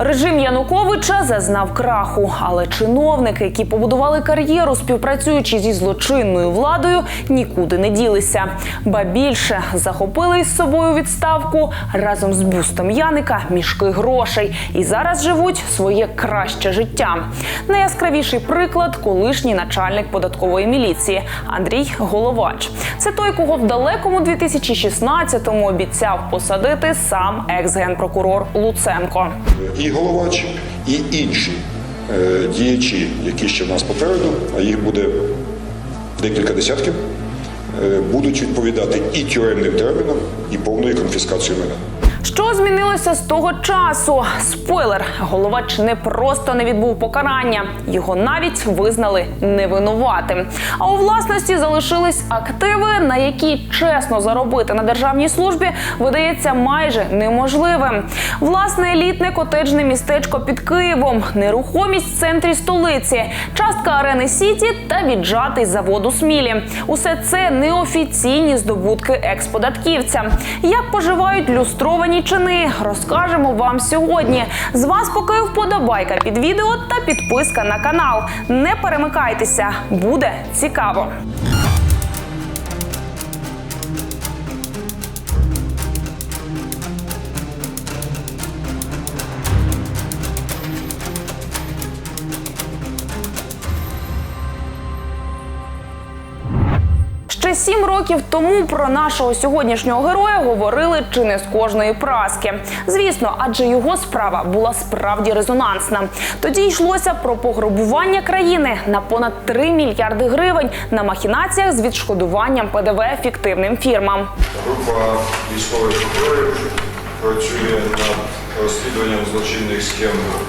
Режим Януковича зазнав краху, але чиновники, які побудували кар'єру, співпрацюючи зі злочинною владою, нікуди не ділися. Ба більше захопили із собою відставку разом з бюстом Яника мішки грошей і зараз живуть своє краще життя. Найяскравіший приклад колишній начальник податкової міліції Андрій Головач. Це той, кого в далекому 2016-му обіцяв посадити сам екс-генпрокурор Луценко. І головач, і інші е, діячі, які ще в нас попереду, а їх буде декілька десятків, е, будуть відповідати і тюремним терміном, і повною конфіскацією майна. Що змінилося з того часу? Спойлер, головач не просто не відбув покарання, його навіть визнали невинуватим. А у власності залишились активи, на які чесно заробити на державній службі видається майже неможливим. Власне елітне котеджне містечко під Києвом, нерухомість в центрі столиці, частка арени Сіті та віджатий завод у Смілі. Усе це неофіційні здобутки експодатківця. Як поживають люстровані чини, розкажемо вам сьогодні. З вас поки вподобайка під відео та підписка на канал. Не перемикайтеся, буде цікаво. Ще сім років тому про нашого сьогоднішнього героя говорили чи не з кожної праски. Звісно, адже його справа була справді резонансна. Тоді йшлося про пограбування країни на понад 3 мільярди гривень на махінаціях з відшкодуванням ПДВ фіктивним фірмам. Група військових прокурорів працює над розслідуванням злочинних схем е,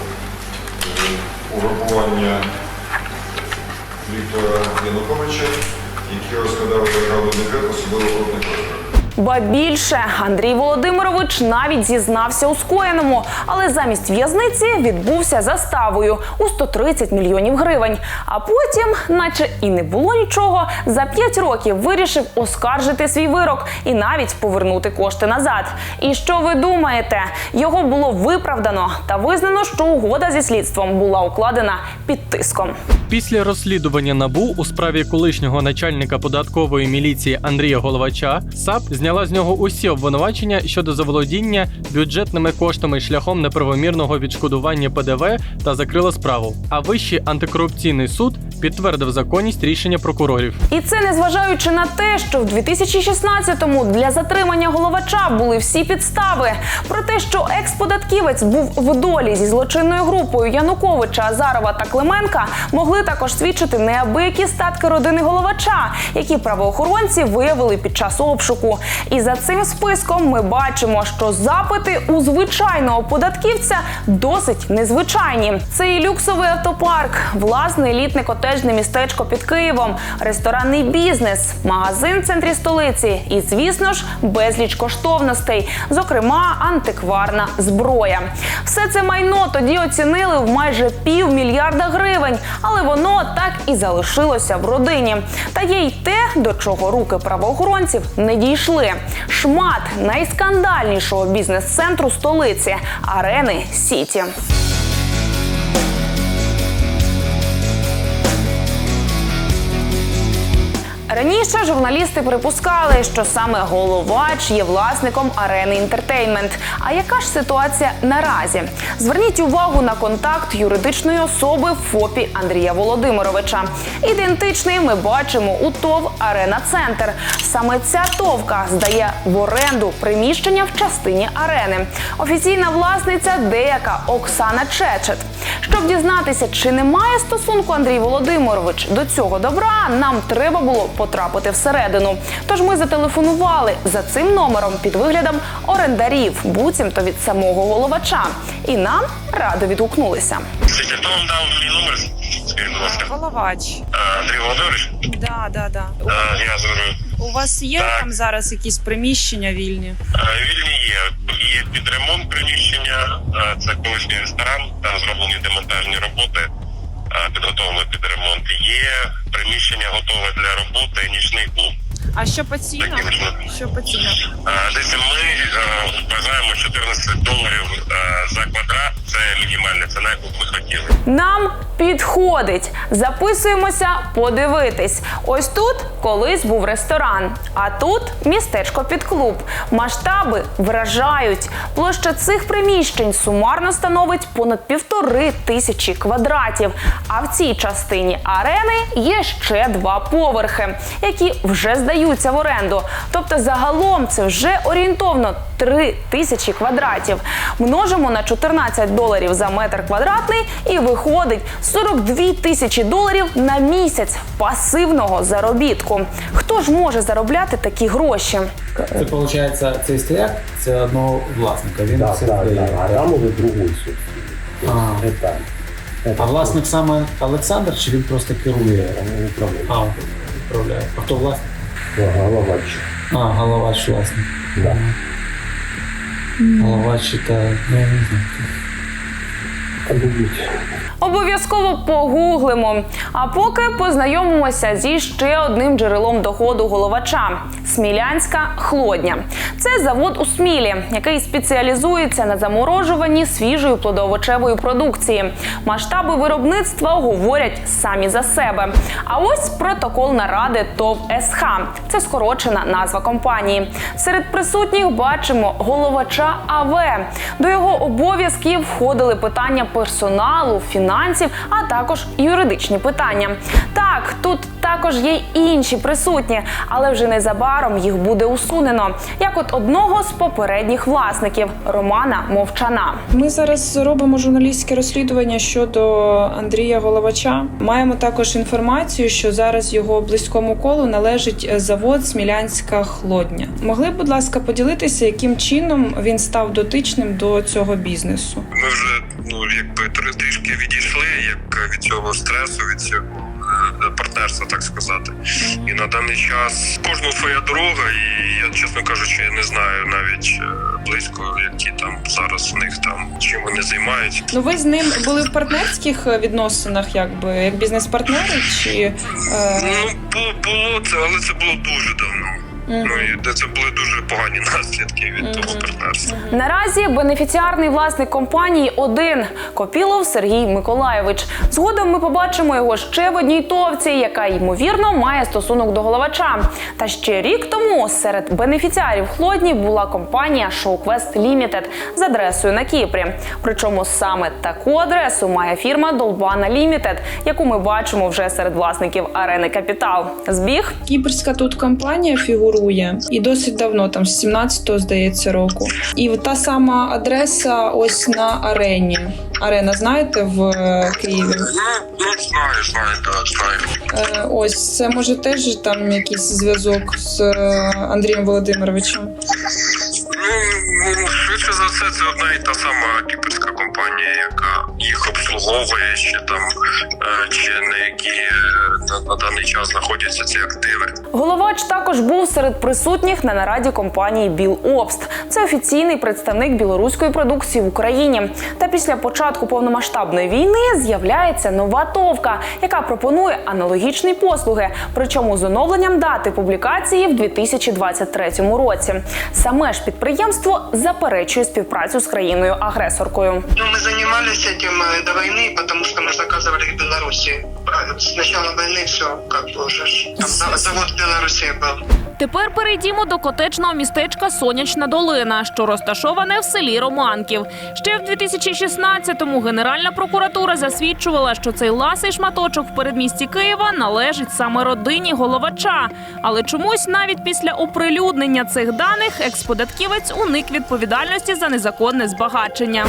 угрупування Віктора Януковича, які розглядали державний бюджет, особливо крупних розмірів. Ба більше Андрій Володимирович навіть зізнався у скоєному, але замість в'язниці відбувся заставою у 130 мільйонів гривень. А потім, наче і не було нічого, за 5 років вирішив оскаржити свій вирок і навіть повернути кошти назад. І що ви думаєте? Його було виправдано та визнано, що угода зі слідством була укладена під тиском. Після розслідування НАБУ у справі колишнього начальника податкової міліції Андрія Головача САП зняла з нього усі обвинувачення щодо заволодіння бюджетними коштами шляхом неправомірного відшкодування ПДВ та закрила справу. А вищий антикорупційний суд підтвердив законність рішення прокурорів. І це незважаючи на те, що в 2016-му для затримання головача були всі підстави. Про те, що екс-податківець був в долі зі злочинною групою Януковича, Азарова та Клименка, могли також свідчити неабиякі статки родини головача, які правоохоронці виявили під час обшуку. І за цим списком ми бачимо, що запити у звичайного податківця досить незвичайні. Це і люксовий автопарк, власне елітне котеджне містечко під Києвом, ресторанний бізнес, магазин в центрі столиці і, звісно ж, безліч коштовностей, зокрема, антикварна зброя. Все це майно тоді оцінили в майже півмільярда гривень, але воно так і залишилося в родині. Та є й те, до чого руки правоохоронців не дійшли. Шмат найскандальнішого бізнес-центру столиці арени Сіті. Раніше журналісти припускали, що саме головач є власником арени інтертеймент. А яка ж ситуація наразі? Зверніть увагу на контакт юридичної особи ФОПі Андрія Володимировича. Ідентичний ми бачимо у ТОВ Арена Центр. Саме ця товка здає в оренду приміщення в частині арени. Офіційна власниця деяка Оксана Чечет. Щоб дізнатися, чи немає стосунку Андрій Володимирович до цього добра, нам треба було потрапити всередину. Тож ми зателефонували за цим номером під виглядом орендарів, буцімто від самого головача. І нам радо відгукнулися. Хто вам дав мій номер? Скажіть, будь ласка. Головач. Е, Андрій Володимирович? Да, да, да. Е, Я зверну. У вас є Так. там зараз якісь приміщення вільні? Е, Вільні є. Є під ремонт приміщення. Е, Це колишній ресторан. Там зроблені демонтажні роботи. е, Підготовлено під ремонт. Є приміщення готове для роботи, нічний клуб. А що по цінам? Що по цінам? Е, Дивіться, ми е, вважаємо 14 доларів е, за квадрат. Це мінімальна ціна, яку ми хотіли. Нам підходить. Записуємося подивитись. Ось тут колись був ресторан, а тут містечко під клуб. Масштаби вражають. Площа цих приміщень сумарно становить понад півтори тисячі квадратів. А в цій частині арени є ще два поверхи, які вже здаються в оренду. Тобто, загалом це вже орієнтовно 3 тисячі квадратів. Множимо на 14 доларів за метр квадратний і виходить 42 тисячі доларів на місяць пасивного заробітку. Хто ж може заробляти такі гроші? Це виходить, цей стояк це одного власника. Він Да, це да, здає. да. А там уже другой собственник. А. Это, это А власник саме Олександр, чи він просто керує? управление. А, управляє. А хто власник? Головач. А, головач власне. Да. Головач це, ну, я не знаю. Обов'язково погуглимо. А поки познайомимося зі ще одним джерелом доходу головача Смілянська хлодня. Це завод у Смілі, який спеціалізується на заморожуванні свіжої плодоовочевої продукції. Масштаби виробництва говорять самі за себе. А ось протокол наради ТОВ СХ. Це скорочена назва компанії. Серед присутніх бачимо головача АВ. До його обов'язків входили питання персоналу, фінансів, а також юридичні питання. Так, тут також є й інші присутні, але вже незабаром їх буде усунено. Як от одного з попередніх власників Романа Мовчана. Ми зараз робимо журналістське розслідування щодо Андрія Головача. Маємо також інформацію, що зараз його близькому колу належить завод Смілянська хлодня. Могли б, будь ласка, поділитися, яким чином він став дотичним до цього бізнесу? Ми вже якби трішки відійшли, як від цього стресу, від цього е, партнерства, так сказати. І на даний час кожного своя дорога, і я чесно кажучи, я не знаю навіть е, близько, які там зараз у них там чим вони займаються. Ну, ви з ним були в партнерських відносинах, якби як бізнес-партнери, чи е, Ну було це, але це було дуже давно. Ну і де це були дуже погані наслідки від того партнерства. Наразі бенефіціарний власник компанії один Копілов Сергій Миколаєвич. Згодом ми побачимо його ще в одній товці, яка ймовірно має стосунок до головача. Та ще рік тому серед бенефіціарів хлодні була компанія Showquest Limited з адресою на Кіпрі. Причому саме таку адресу має фірма Долбана Limited, яку ми бачимо вже серед власників арени Капітал. Збіг Кіпрська тут компанія фігурує і досить давно, там з 17-го, здається, року. І та сама адреса ось на арені. Арена, знаєте, в е, Києві. Ну, знаю, знаю, знаю. Ось це може теж там якийсь зв'язок з е, Андрієм Володимировичем. Ну, швидше за все, це одна і та сама кіпрська компанія, яка їх обслуговує, чи там, е, чи на які е, на, на даний час знаходяться ці активи. Головач також був серед присутніх на нараді компанії Білобст. Це офіційний представник білоруської продукції в Україні. Та після початку повномасштабної війни з'являється нова товка, яка пропонує аналогічні послуги, причому з оновленням дати публікації в 2023 році. Саме ж підприємство заперечує співпрацю з країною-агресоркою. Ну, мы занимались этим э, до войны, потому что мы заказывали в Беларуси. А, С начала войны все как бы уже ж, там за- завод в Беларуси был. Тепер перейдімо до котечного містечка Сонячна Долина, що розташоване в селі Романків. Ще в 2016-му Генеральна прокуратура засвідчувала, що цей ласий шматочок в передмісті Києва належить саме родині головача. Але чомусь навіть після оприлюднення цих даних експодатківець уник відповідальності за незаконне збагачення.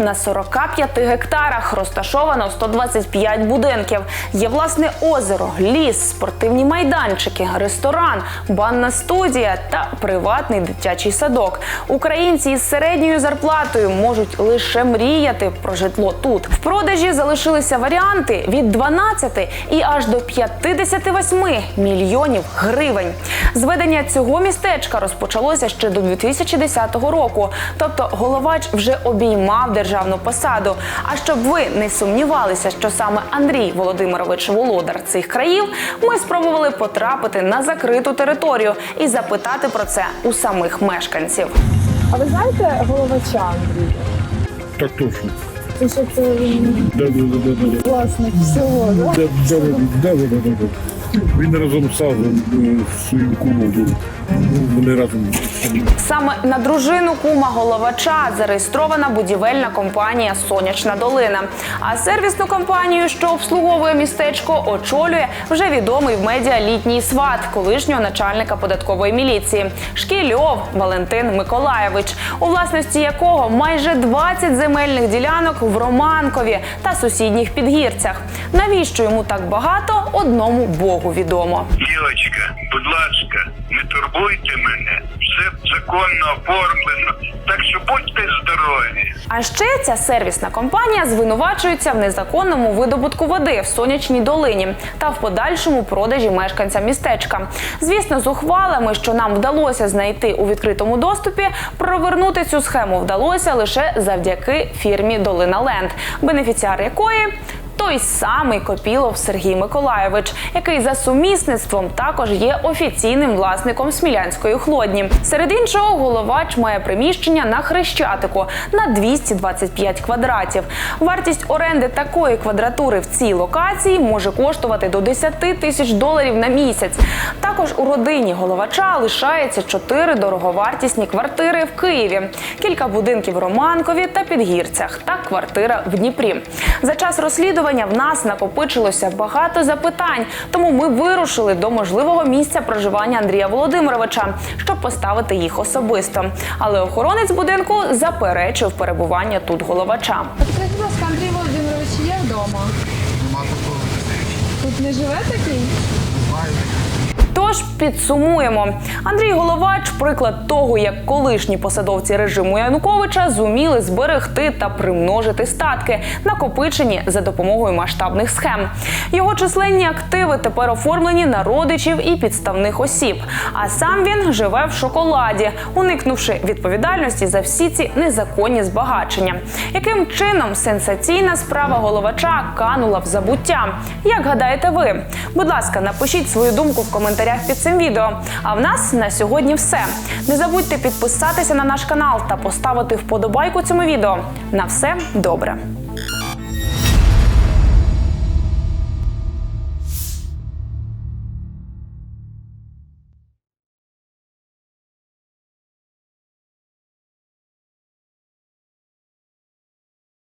На 45 гектарах розташовано 125 будинків. Є власне озеро, ліс, спортивні майданчики, ресторан, банна студія та приватний дитячий садок. Українці із середньою зарплатою можуть лише мріяти про житло тут. В продажі залишилися варіанти від 12 і аж до 58 мільйонів гривень. Зведення цього містечка розпочалося ще до 2010 року. Тобто головач вже обіймав державу державну посаду. А щоб ви не сумнівалися, що саме Андрій Володимирович володар цих країв, ми спробували потрапити на закриту територію і запитати про це у самих мешканців. А ви знаєте головача Андрія? Так точно. Це що це він Да, да, да, да, да. власник всього, да? Да, да, да, да, да, да, да. Він разом з Савом е, був. Ну, Вони разом. Саме на дружину кума головача зареєстрована будівельна компанія Сонячна долина. А сервісну компанію, що обслуговує містечко, очолює вже відомий в медіа літній сват колишнього начальника податкової міліції Шкільов Валентин Миколаєвич, у власності якого майже 20 земельних ділянок в Романкові та сусідніх підгірцях. Навіщо йому так багато? Одному Богу відомо. Дівочка, будь ласка, не турбуйте мене. Законно оформлено. Так що будьте здорові. А ще ця сервісна компанія звинувачується в незаконному видобутку води в сонячній долині та в подальшому продажі мешканцям містечка. Звісно, з ухвалами, що нам вдалося знайти у відкритому доступі, провернути цю схему вдалося лише завдяки фірмі Долина Ленд, бенефіціар якої. Той самий Копілов Сергій Миколаєвич, який за сумісництвом також є офіційним власником смілянської хлодні. Серед іншого, головач має приміщення на хрещатику на 225 квадратів. Вартість оренди такої квадратури в цій локації може коштувати до 10 тисяч доларів на місяць. Також у родині головача лишається чотири дороговартісні квартири в Києві, кілька будинків в Романкові та Підгірцях та квартира в Дніпрі. За час розслідування в нас накопичилося багато запитань, тому ми вирушили до можливого місця проживання Андрія Володимировича, щоб поставити їх особисто. Але охоронець будинку заперечив перебування тут головача. Скажіть, будь ласка, Андрій Володимирович є вдома? Тут не живе такий? Тож підсумуємо. Андрій Головач приклад того, як колишні посадовці режиму Януковича зуміли зберегти та примножити статки, накопичені за допомогою масштабних схем. Його численні активи тепер оформлені на родичів і підставних осіб. А сам він живе в шоколаді, уникнувши відповідальності за всі ці незаконні збагачення. Яким чином сенсаційна справа головача канула в забуття? Як гадаєте ви? Будь ласка, напишіть свою думку в коментарях під цим відео. А в нас на сьогодні все. Не забудьте підписатися на наш канал та поставити вподобайку цьому відео. На все добре.